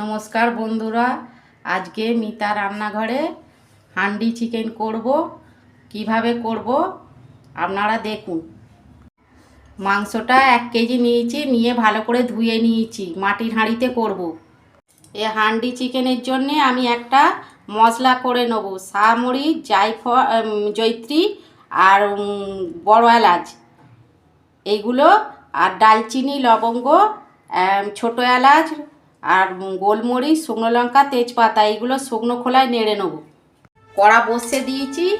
নমস্কার বন্ধুরা, আজকে মিতা রান্নাঘরে হান্ডি চিকেন করব। কীভাবে করব? আপনারা দেখুন। মাংসটা এক কেজি নিয়েছি, নিয়ে ভালো করে ধুয়ে নিয়েছি, মাটির হাঁড়িতে করব। এ হান্ডি চিকেনের জন্যে আমি একটা মশলা করে নেব সামরি জায়ফল জৈত্রী আর বড় এলাচ। এইগুলো আর ডালচিনি, লবঙ্গ ছোটো এলাচ আর গোলমরিচ, শুকনো লঙ্কা, তেজপাতা, এইগুলো শুকনো খোলায় নেড়ে নেব। কড়া বসে দিয়েছি,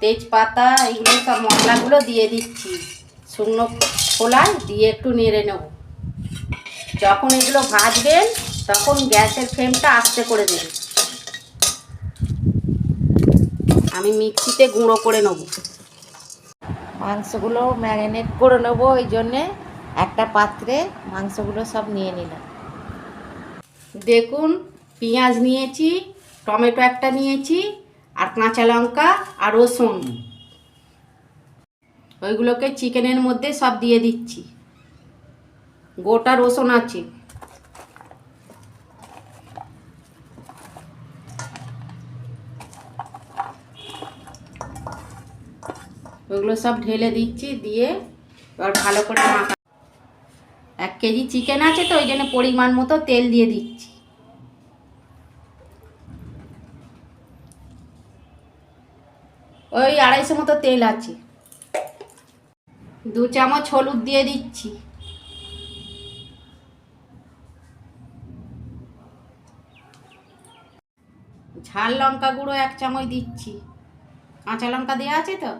তেজপাতা, এইগুলো সব মশলাগুলো দিয়ে দিচ্ছি। শুকনো খোলায় দিয়ে একটু নেড়ে নেব। যখন এগুলো ভাজবেন, তখন গ্যাসের ফ্লেমটা আস্তে করে দেবেন। আমি মিক্সিতে গুঁড়ো করে নেব। মাংসগুলো ম্যারিনেট করে নেব ওই জন্যে একটা পাত্রে মাংসগুলো সব নিয়ে নিলাম। দেখুন, পেঁয়াজ নিয়েছি, টমেটো একটা নিয়েছি, আর কাঁচা লঙ্কা আর রসুন। ওইগুলোকে চিকেনের মধ্যে সব দিয়ে দিচ্ছি। গোটা রসুন আছে। ওইগুলো সব ঢেলে দিচ্ছি, দিয়ে এবার ভালো করে মাখা এক কেজি চিকেন আছে তো, ওই জন্য পরিমাণ মতো তেল দিয়ে দিচ্ছি। ওই আড়াইশো মতো তেল আছে। দু চামচ হলুদ দিয়ে দিচ্ছি। ঝাল লঙ্কা গুঁড়ো এক চামচ দিচ্ছি। কাঁচা লঙ্কা দেওয়া আছে তো?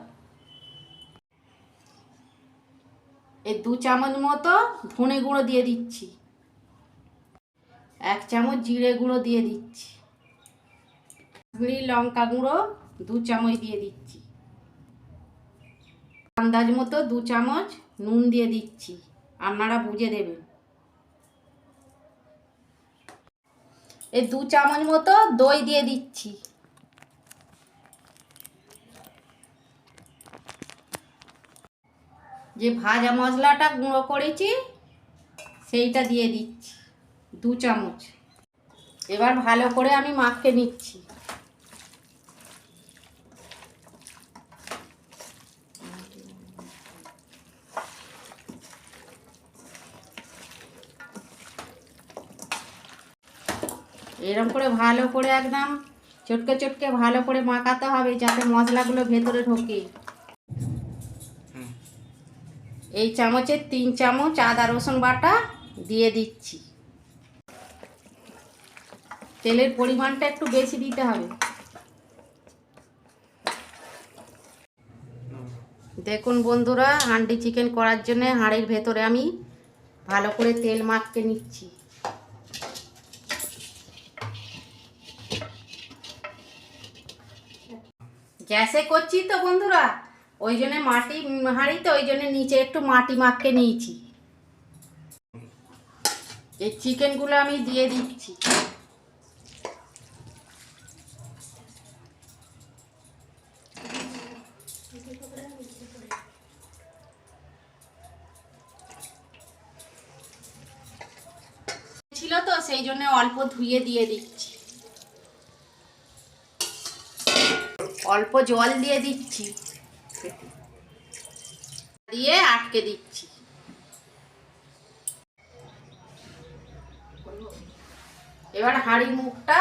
এই দু চামচ মতো ধনে গুঁড়ো দিয়ে দিচ্ছি। এক চামচ জিরে গুঁড়ো দিয়ে দিচ্ছি। লঙ্কা গুঁড়ো দু চামচ দিয়ে দিচ্ছি। আন্দাজ মতো দু চামচ নুন দিয়ে দিচ্ছি। আপনারা বুঝে দেবেন। এই দু চামচ মতো দই দিয়ে দিচ্ছি। যে ভাজা মশলাটা গুঁড়ো করেছি, সেইটা দিয়ে দিচ্ছি। দু চামচ। এবার ভালো করে আমি মাখে নিচ্ছি। এরকম করে ভালো করে একদম চটকে চটকে ভালো করে মাখাতে হবে যাতে মশলাগুলো ভেতরে ঢোকে। এই চামচের তিন চামচ আদা, রসুন বাটা দিয়ে দিচ্ছি। তেলের পরিমাণটা একটু বেশি দিতে হবে। দেখুন বন্ধুরা, হান্ডি চিকেন করার জন্য হাঁড়ির ভেতরে আমি ভালো করে তেল মাখতে নিচ্ছি। গ্যাসে করছি তো বন্ধুরা। ওই জন্য মাটি হাঁড়ি তো, ওই জন্য নিচে একটু মাটি মাখকে নিয়েছি। এই চিকেনগুলো আমি দিয়ে দিচ্ছি। ছিল তো, সেই জন্য অল্প ধুয়ে দিয়ে দিচ্ছি। অল্প জল দিয়ে দিচ্ছি। দিয়ে আটকে দিচ্ছি। এবার হাঁড়ির মুখটা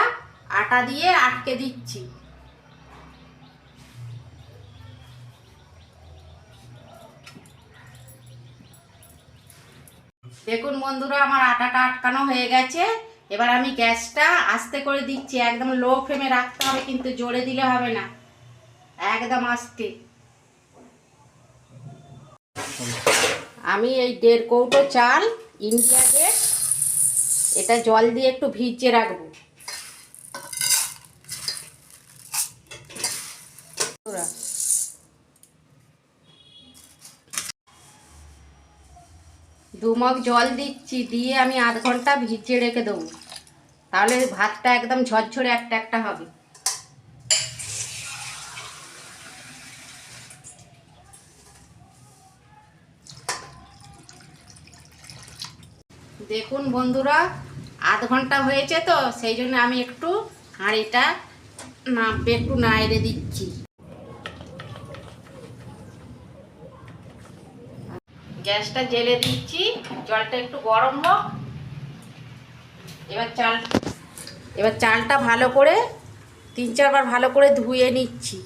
আটা দিয়ে আটকে দিচ্ছি। দেখুন বন্ধুরা, আমার আটাটা আটকানো হয়ে গেছে। এবার আমি গ্যাসটা আস্তে করে দিচ্ছি। একদম লো ফ্লেমে রাখতে হবে, কিন্তু জোরে দিলে হবে না। একদম আস্তে আমি এই দেড় কৌটো চাল ইন্ডিয়া গেট এটা জল দিয়ে একটু ভিজিয়ে রাখব। দু মগ জল দিচ্ছি, দিয়ে আমি আধ ঘণ্টা ভিজিয়ে রেখে দেবো। তাহলে ভাতটা একদম ঝরঝরে একটা একটা হবে। দেখুন বন্ধুরা, আধ ঘণ্টা হয়েছে তো, সেই জন্য আমি একটু হাঁড়িটা নামবে একটু নাইড়ে দিচ্ছি। গ্যাসটা জেলে দিচ্ছি, জলটা একটু গরম হোক। এবার চাল, এবার চালটা ভালো করে, তিন চারবার ভালো করে ধুয়ে নিচ্ছি।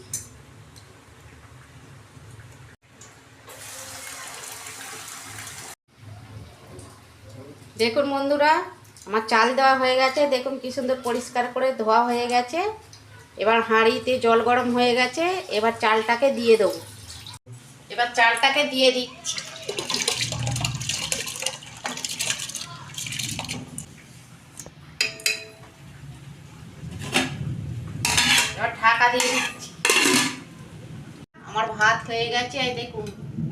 দেখুন বন্ধুরা, আমার চাল দেওয়া হয়ে গেছে। দেখুন কি সুন্দর পরিষ্কার করে ধোয়া হয়ে গেছে। এবার হাঁড়িতে জল গরম হয়ে গেছে। এবার চালটাকে দিয়ে দেবো। এবার চালটাকে দিয়ে দিচ্ছি এবার ঢাকা দিয়ে দিচ্ছি। আমার ভাত হয়ে গেছে দেখুন,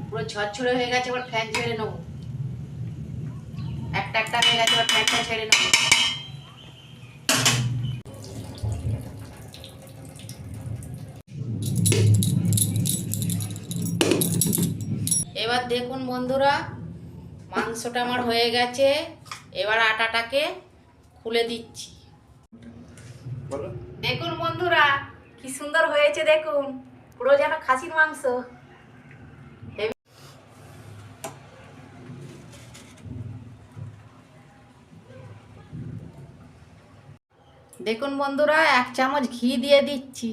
পুরো ঝরঝরে হয়ে গেছে। এবার ফ্যান ছেড়ে নেব। একটা একটা হয়ে গেছে এবার ছেড়ে নেব এবার দেখুন বন্ধুরা মাংসটা আমার হয়ে গেছে। এবার আটাটাকে খুলে দিচ্ছি। দেখুন বন্ধুরা কি সুন্দর হয়েছে দেখুন। পুরো যেন খাসির মাংস। দেখুন বন্ধুরা এক চামচ ঘি দিয়ে দিচ্ছি।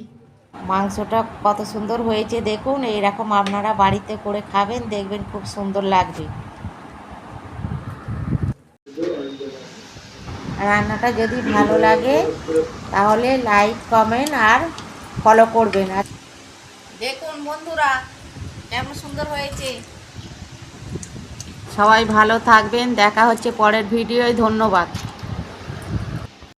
মাংসটা কত সুন্দর হয়েছে দেখুন এইরকম আপনারা বাড়িতে করে খাবেন দেখবেন খুব সুন্দর লাগবে। রান্নাটা যদি ভালো লাগে তাহলে লাইক কমেন্ট আর ফলো করবেন। আর দেখুন বন্ধুরা কেমন সুন্দর হয়েছে। সবাই ভালো থাকবেন দেখা হচ্ছে পরের ভিডিওয় ধন্যবাদ।